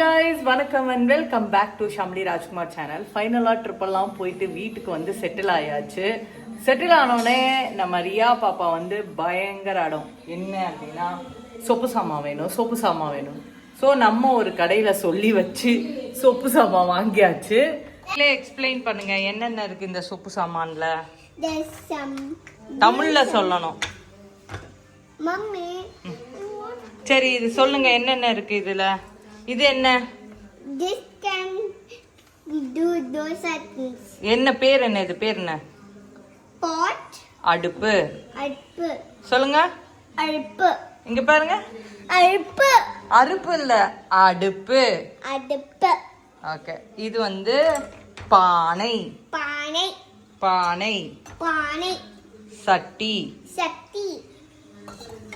guys வணக்கம் and welcome back to Shamli Rajkumar channel ஃபைனலாக ட்ரிப்பெல்லாம் போயிட்டு வீட்டுக்கு வந்து செட்டில் ஆயாச்சு. செட்டில் ஆனோடனே நம்ம ரியா பாப்பா வந்து பயங்கர அடம். என்ன அப்படின்னா சொப்பு சாமான் வேணும் சொப்பு சாமான் வேணும். ஸோ நம்ம ஒரு கடையில் சொல்லி வச்சு சொப்பு சாமான் வாங்கியாச்சு. எக்ஸ்பிளைன் பண்ணுங்க என்னென்ன இருக்கு இந்த சொப்பு சாமான்ல? தமிழ்ல சொல்லணும். சரி இது சொல்லுங்க என்னென்ன இருக்கு இதுல? இது என்ன. என்ன பேர் என்ன இது? பேர் என்ன? Pot, அடுப்பு. அடுப்பு. சொல்லுங்க. அடுப்பு. இங்க பாருங்க. அடுப்பு. அறுப்பு இல்ல. அடுப்பு. அடுப்பு. ஓகே. இது வந்து பானை. பானை. பானை. பானை. சட்டி.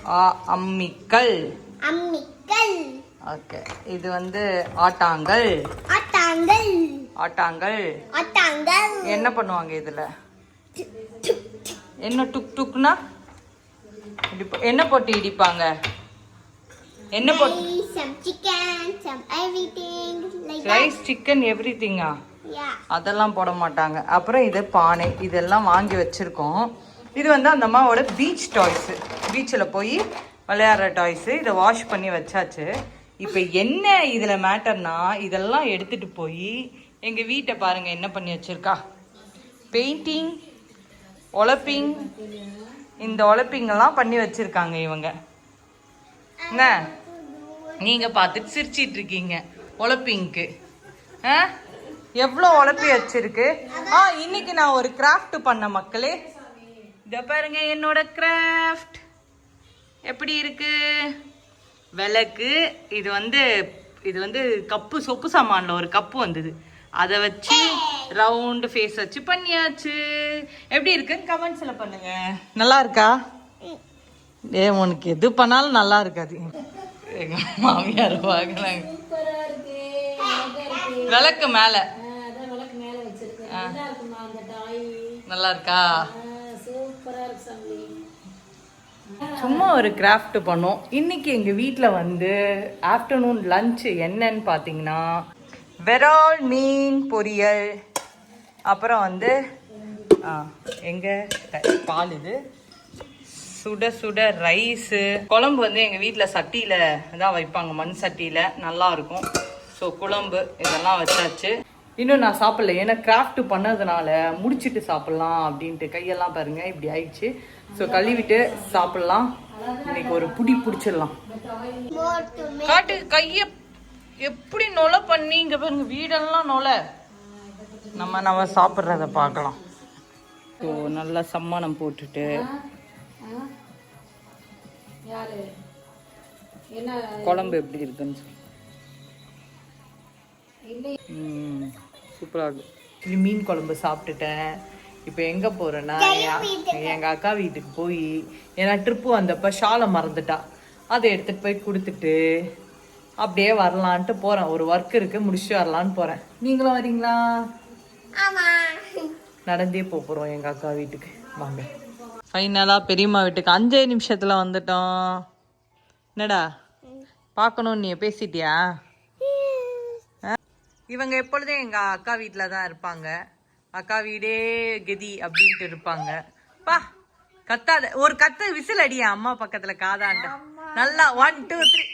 ஆ- அம்மிக்கல். அம்மிக்கல். ஓகே இது வந்து ஆட்டாங்கல். ஆட்டாங்கல். ஆட்டாங்கல். ஆட்டாங்கல். என்ன பண்ணுவாங்க இதுல? என்ன டுக் டுக்னா? என்ன போட்டு இடிப்பாங்க? என்ன போட்டு. ரைஸ் சிக்கன் எவ்ரி திங்கா Yeah. அதெல்லாம் போட மாட்டாங்க. அப்புறம் இது பானை. இதெல்லாம் வாங்கி வச்சிருக்கோம். இது வந்து அந்த அம்மாவோட பீச் டாய்ஸு பீச்சில் போய் விளையாடுற டாய்ஸு இதை வாஷ் பண்ணி வச்சாச்சு. இப்போ என்ன இதில் மேட்டர்னா இதெல்லாம் எடுத்துகிட்டு போய் எங்கள் வீட்டை பாருங்கள் என்ன பண்ணி வச்சுருக்கா? பெயிண்டிங் ஒலப்பிங் இந்த ஒலப்பிங்கெல்லாம் பண்ணி வச்சுருக்காங்க இவங்க. என்ன? நீங்கள் பார்த்துட்டு சிரிச்சிட்டு இருக்கீங்க ஒலப்பிங்க்கு ஆ? எவ்வளோ உழப்பி வச்சிருக்கு? ஆ இன்னைக்கு நான் ஒரு கிராஃப்ட் பண்ண மக்களே. இதை பாருங்க என்னோட கிராஃப்ட் எப்படி இருக்குது விளக்கு இது வந்து இது வந்து கப்பு சொப்பு சாமான்ல ஒரு கப்பு வந்தது. அதை வச்சு ரவுண்டு ஃபேஸ் வச்சு பண்ணியாச்சு. எப்படி இருக்குன்னு கமெண்ட்ஸ்ல பண்ணுங்க. நல்லா இருக்கா? ஏ உனக்கு எது பண்ணாலும் நல்லா இருக்காது. எங்க மாமியார் பார்க்கலாங்க விளக்கு மேல. நல்லா இருக்கா? சும்மா ஒரு கிராஃப்ட் பண்ணோம். இன்னைக்கு எங்க வீட்ல வந்து ஆஃப்டர்நூன் லஞ்ச் என்னன்னு பாத்தீங்கன்னா வெரால் மீன் பொரியல். அப்புறம் வந்து ஆ, எங்க பால் இது. சுட சுட ரைஸு குழம்பு வந்து எங்கள் வீட்டில் சட்டியில் தான் வைப்பாங்க. மண் சட்டியில் நல்லா இருக்கும். ஸோ குழம்பு இதெல்லாம் வச்சாச்சு. இன்னும் நான் சாப்பிடல. ஏன்னா கிராஃப்ட் பண்ணதுனால முடிச்சிட்டு சாப்பிட்லாம் அப்படின்ட்டு கையெல்லாம் பாருங்க இப்படி ஆயிடுச்சு. ஸோ கழுவிட்டு சாப்பிட்லாம். இன்னைக்கு ஒரு புடி பிடிச்சிடலாம். காட்டு கையை எப்படி நொலை பண்ணி இங்க பாருங்க வீடெல்லாம் நொலை. நம்ம நம்ம சாப்பிட்றத பார்க்கலாம். ஸோ நல்லா சம்மானம் போட்டுட்டு. குழம்பு எப்படி இருக்குன்னு சொல்லு. சூப்பராக இருக்கும் மீன் குழம்பு சாப்பிட்டுட்டேன். இப்போ எங்கே போகிறேன்னா எங்கள் அக்கா வீட்டுக்கு போய் ஏன்னா ட்ரிப்பு வந்தப்போ ஷாலை மறந்துட்டா. அதை எடுத்துகிட்டு போய் கொடுத்துட்டு அப்படியே வரலான்ட்டு போகிறேன் ஒரு ஒர்க் இருக்குது முடிச்சுட்டு வரலான்னு போகிறேன் நீங்களும் வரீங்களா? ஆமா. நடந்தே போக போகிறோம் எங்கள் அக்கா வீட்டுக்கு. வாங்க. ஃபைனலாக பெரியம்மா வீட்டுக்கு அஞ்சே நிமிஷத்தில் வந்துட்டோம். என்னடா? பார்க்கணும் நீ பேசிட்டியா? இவங்க எப்பொழுதும் எங்கள் அக்கா வீட்டில் தான் இருப்பாங்க. அக்கா வீடே கெதி அப்படின்ட்டு இருப்பாங்க. பா கத்தாத ஒரு கத்து விசில் அடியா அம்மா பக்கத்துல காதாண்ட. நல்லா ஒன் டூ த்ரீ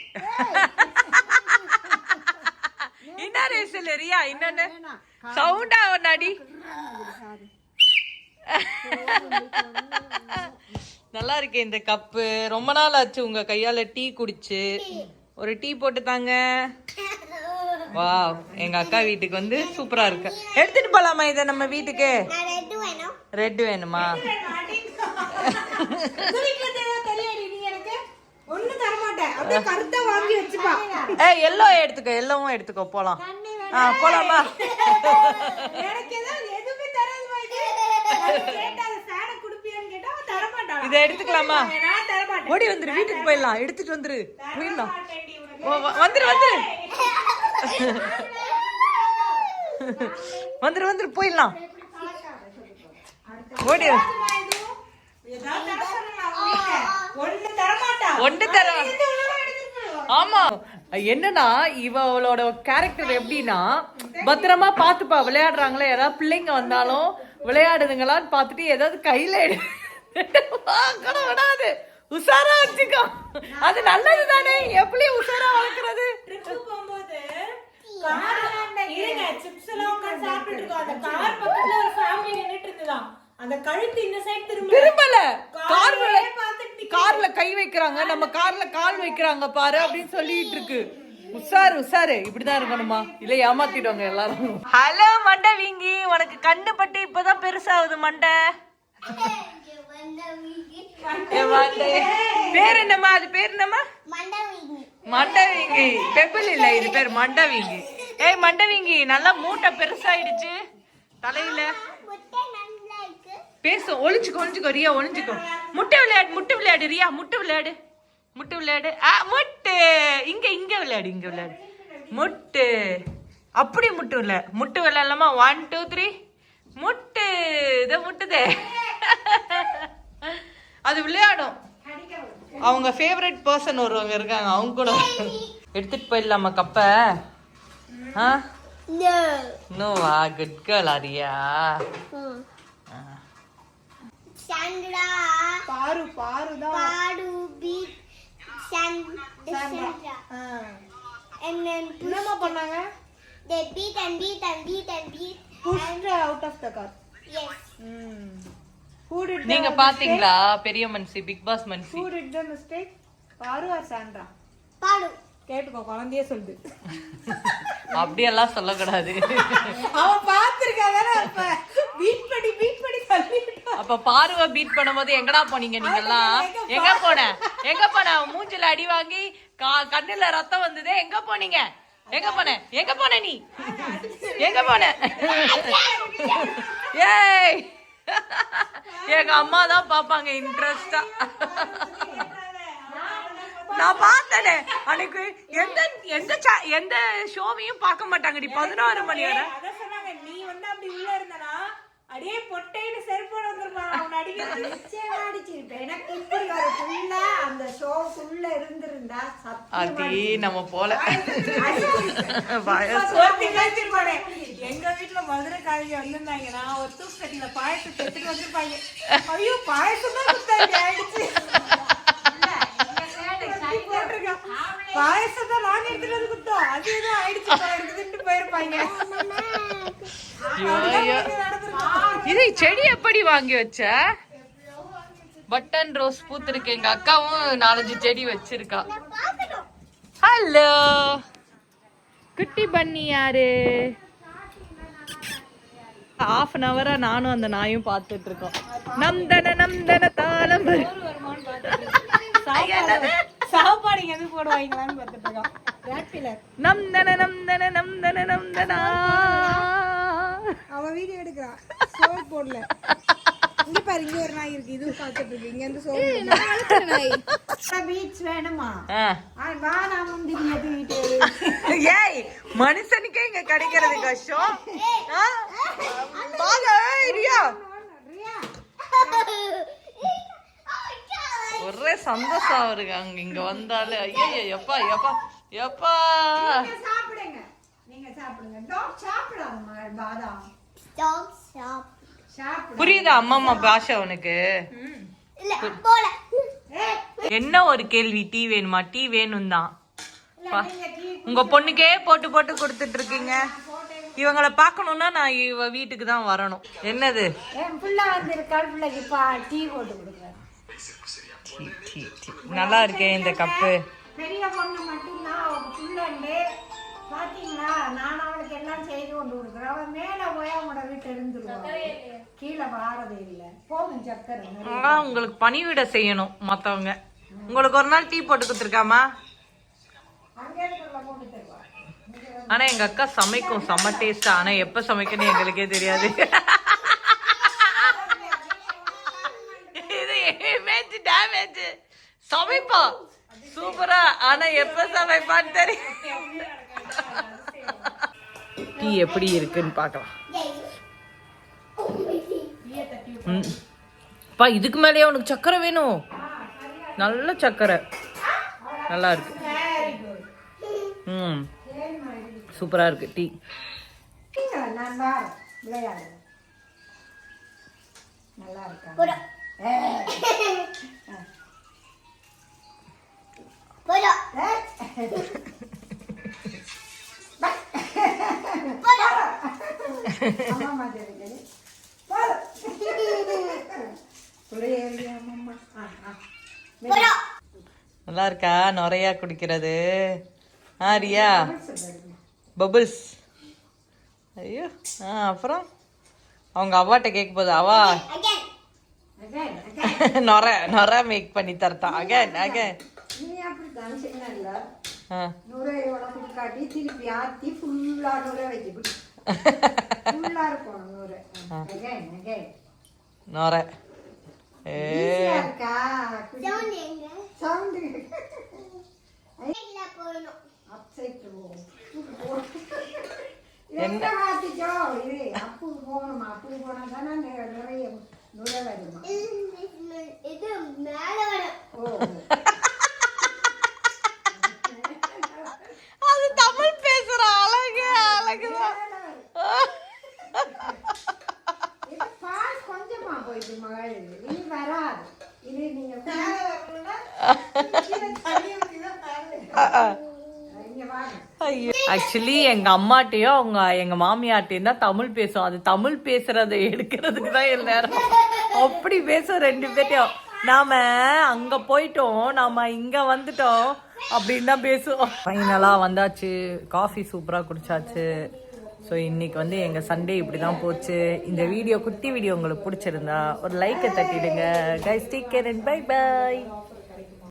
என்ன விசில் ரியா இன்னொன்னு சவுண்டா ஒன்னு அடி நல்லா இருக்கு இந்த கப்பு ரொம்ப நாள் ஆச்சு உங்க கையால டீ குடிச்சு. ஒரு டீ போட்டு தாங்க. வா எங்க அக்கா வீட்டுக்கு வந்து சூப்பரா இருக்கு. எடுத்துட்டு போலாமா இத நம்ம வீட்டுக்கு? ரெட் வேணுமா. எல்லோ எடுத்துக்கோ எல்லோவும் எடுத்துக்கோ போலாம். ஆ போலாமா? இது எடுத்துக்கலாமா? ஓடி வந்துரு வீட்டுக்கு போயிடலாம். எடுத்துட்டு வந்துரு. போயிடலாம். வந்துரு வந்துரு. வந்துரு வந்துரு போயிடலாம். ஓடி ஒன்று தர ஆமா. என்னன்னா இவளோட கேரக்டர் எப்படின்னா பத்திரமா பாத்துப்பா விளையாடுறாங்களே. யாராவது பிள்ளைங்க வந்தாலும் விளையாடுதுங்களான்னு பார்த்துட்டு ஏதாவது கையில வாங்கணும் விடாது. உஷாரா வச்சுக்கோ. அது நல்லது தானே எப்படி உஷாரா வளர்க்கறது. கார்ல இருங்க சிப்ஸ் எல்லாம் உட்கார்ந்து இருக்கோம். அந்த கார் பக்கத்துல ஒரு ஃபேமிலி நின்னுட்டு இருந்துதான் அந்த கழுத்து இந்த சைடு திரும்ப திரும்பல. கார்ல. கார்ல கை வைக்கிறாங்க. நம்ம கார்ல கால் வைக்கிறாங்க பாரு அப்படின்னு சொல்லிட்டு இருக்கு. உஷாரு உஷாரு. இப்படிதான் இருக்கணுமா? இல்ல ஏமாத்திடுவாங்க எல்லாரும். ஹலோ மண்டை வீங்கி. உனக்கு கண்ணு பட்டு இப்பதான் பெருசாகுது மண்டை. பேர் என்னம்மா? அது பேர் என்னம்மா? மண்டவிங்கி. மண்டை பெப்பிள் இல்ல இது பேர் மண்டவிங்கி. ஏய் மண்டவிங்கி நல்லா மூட்டை பெருசாயிடுச்சு. தலையில. பேசு ஒளிஞ்சுக்கோ ஒளிஞ்சுக்கோ ரியா ஒளிஞ்சுக்கோ. முட்டை விளையாடு முட்டை விளையாடு ரியா முட்டை விளையாடு. முட்டை விளையாடு. ஆ முட்டு. இங்க இங்க விளையாடு இங்க விளையாடு. முட்டு. அப்படி முட்டு இல்ல முட்டு விளையாடலாமா? ஒன் டூ த்ரீ முட்டு. இதை முட்டுதே. அது விளையாடும். அவங்க ஃபேவரட் பர்சன் ஒருவங்க இருக்காங்க அவங்க கூட எடுத்துட்டு போயிடலாமா கப்பை ஆ No. நோவா குட் கேர்ள் ஆரியா Sandra. பாரு பாரு தான். ஆ. And then என்னம்மா பண்ணாங்க they beat and beat and beat and beat. Pushed out of the car Yes. Who did நீங்க பாத்தீங்களா? பெரிய மனுஷி பிக் பாஸ் மனுஷி ஹூ டிட் த மிஸ்டேக் பாரு ஆர் சாண்ட்ரா. Padu. கேட்டுக்கோ குழந்தையே சொல்லுது. அப்படியெல்லாம் சொல்லக்கூடாது. அவன் பாத்துருக்காதானே அப்ப. பீட் பண்ணி பீட் பண்ணி சொல்லிட்டான் அப்ப பார்வை பீட் பண்ணும்போது எங்கடா போனீங்க நீங்க எல்லாம் எங்க போன? எங்க போன? மூஞ்சில அடி வாங்கி கா- கண்ணுல ரத்தம் வந்ததே எங்க போனீங்க? எங்க போன? எங்க போன நீ? எங்க போன? ஏய்! எங்க அம்மா தான் பாப்பாங்க இன்ட்ரெஸ்டா நான் பார்த்தனே. அன்னைக்கு எந்த எந்த எந்த ஷோவையும் பார்க்க மாட்டாங்கடி. பதினாறு மணி வரை. நீ வந்து அப்படி உள்ள இருந்தனா அடியே பொட்டைன்னு செருப்போட வந்துருப்பான் அவன் அடிக்கிறது எனக்கு புள்ள அந்த ஷோக்குள்ள இருந்திருந்தா அதி நம்ம போல. எங்க வீட்டுல மதுரை காலேஜ் வந்திருந்தாங்க நான் ஒரு தூக்கட்டில பாயசத்தை எடுத்துட்டு வந்திருப்பாங்க. ஐயோ பாயசம் தான் ஆயிடுச்சு. பாயசம் தான் நாங்க எடுத்துட்டு வந்து குத்தோம் அது ஏதோ ஆயிடுச்சு. போல இருக்குதுன்ட்டு போயிருப்பாங்க. ஐயோ, ஐயோ. இது செடி எப்படி வாங்கி வச்ச? பட்டன் ரோஸ் பூத்திருக்கு. எங்க அக்காவும் நாலஞ்சு செடி வச்சிருக்கா. ஹலோ குட்டி பண்ணி யாரு? ஹாஃப் அன் ஹவரா நானும் அந்த நாயும் பார்த்துட்டு இருக்கோம். நம்தன நம்தன தாளம். சாப்பாடு எது போடுவாங்களான்னு பார்த்துட்டு இருக்கோம். ராட்பிலர் நம்தன நம்தன நம்தன நம்தனா அவன் வீடியோ எடுக்கிறான். போடல. இங்க பாரு இங்க ஒரு நாய் இருக்கு. இது பார்த்துட்டு இருக்கு. இங்க இருந்து சோறு பீச் வேணுமா? வா வந்து வீட்டு ஏய் மனுஷனுக்கே இங்க கிடைக்கிறது கஷ்டம்? வாங்க, ரியா. ஒரே சந்தோஷம் அவருக்கு அங்க இங்க வந்தாலே. ஐயோ எப்பா எப்பா எப்பா. நீங்க சாப்பிடுங்க. நீங்க சாப்பிடுங்க. டாக் சாப்பிடாதம்மா பாதாம். சாப்பிடு புரியுதா அம்மா அம்மா பாஷா உனக்கு? என்ன ஒரு கேள்வி? டீ வேணுமா? டீ வேணும் தான் உங்க பொண்ணுக்கே போட்டு போட்டு கொடுத்துட்டு இருக்கீங்க. இவங்கள பார்க்கணும்னா நான் இவ வீட்டுக்கு தான் வரணும். என்னது? என் புள்ள வந்திருக்காள் பிள்ளைக்கு பா டீ போட்டு கொடுக்குறேன் டீ, டீ, டீ. நல்லா இருக்கே இந்த கப்பு. பெரிய பொண்ணு மட்டும்தான் அவங்க புள்ளண்டு பாத்தீங்களா? நான் அவளுக்கு எல்லாம் செய்து கொண்டு கொடுக்குறேன். அவன் மேல போய் அவங்களோட வீட்டு இருந்துருவான் கீழே வாரதே இல்லை. போதும் சக்கரை உங்களுக்கு பணிவிட செய்யணும் மத்தவங்க. உங்களுக்கு ஒரு நாள் டீ போட்டு கொடுத்துருக்காமா அங்கே இருக்கிற போட்டு தருவா. ஆனா எங்க அக்கா சமைக்கும் செம்ம டேஸ்டா ஆனா எப்ப சமைக்கணும் எங்களுக்கே தெரியாது. இது இமேஜ் டேமேஜ் சமைப்பா சூப்பரா. ஆனா எப்ப சமைப்பான்னு தெரியும். டீ எப்படி இருக்குன்னு பார்க்கலாம். ம். பா இதுக்கு மேலேயே உனக்கு சக்கரை வேணும். நல்ல சக்கரை. நல்லா இருக்கு. வெரி குட் சூப்பராக இருக்குது டீ. நல்லா இருக்கா? நல்லா இருக்கா நிறையா குடிக்கிறது. ஆ ரியா. பபுள்ஸ். ஐயோ ஆ அப்புறம்? அவங்க அவாட்ட கேட்க போது அவா. நொர நொர மேக் பண்ணி தரத்தான். அகேன் அகேன் நீ அப்படித்தான் சின்னல்ல ஆ நுரையோட குடிக்காட்டி திருப்பி ஆத்தி ஃபுல்லா நுரை வச்சு ஃபுல்லா இருக்கும் நுரை அகைன் அகைன் நொர ஏ ஈஸியா இருக்கா sound எங்க சவுண்டு இல்ல போடணும் அப்சைட் என்ன மாத்திச்சோ இது அப்பு போகணுமா அப்பு போனா தானே நி- நிறைய நுரை வருமா இது இது மேல வரும் ஓ அது தமிழ் பேசுற அழகு அழகுதான் இது பால் கொஞ்சமா போயிட்டு மகள் இனி வராது இது நீங்க மேல வரணும்னா கீழே தள்ளி விட்டுதான் பாருங்க. இங்க வாங்க ஐயோ ஆக்சுவலி எங்க அம்மாட்டையும் அவங்க எங்க மாமியாட்டையும் தான் தமிழ் பேசும் அது தமிழ் பேசுறதை எடுக்கிறதுக்கு தான் எல்லாரும் அப்படி பேசும் ரெண்டு பேர்ட்டையும். நாம அங்க போயிட்டோம் நாம இங்க வந்துட்டோம் அப்படின்னு தான் பேசுவோம். ஃபைனலாக வந்தாச்சு. காஃபி சூப்பராக குடிச்சாச்சு. ஸோ இன்னைக்கு வந்து எங்கள் சண்டே இப்படி தான் போச்சு. இந்த வீடியோ குட்டி வீடியோ உங்களுக்கு பிடிச்சிருந்தா ஒரு லைக்கை தட்டிடுங்க. Guys take care and bye bye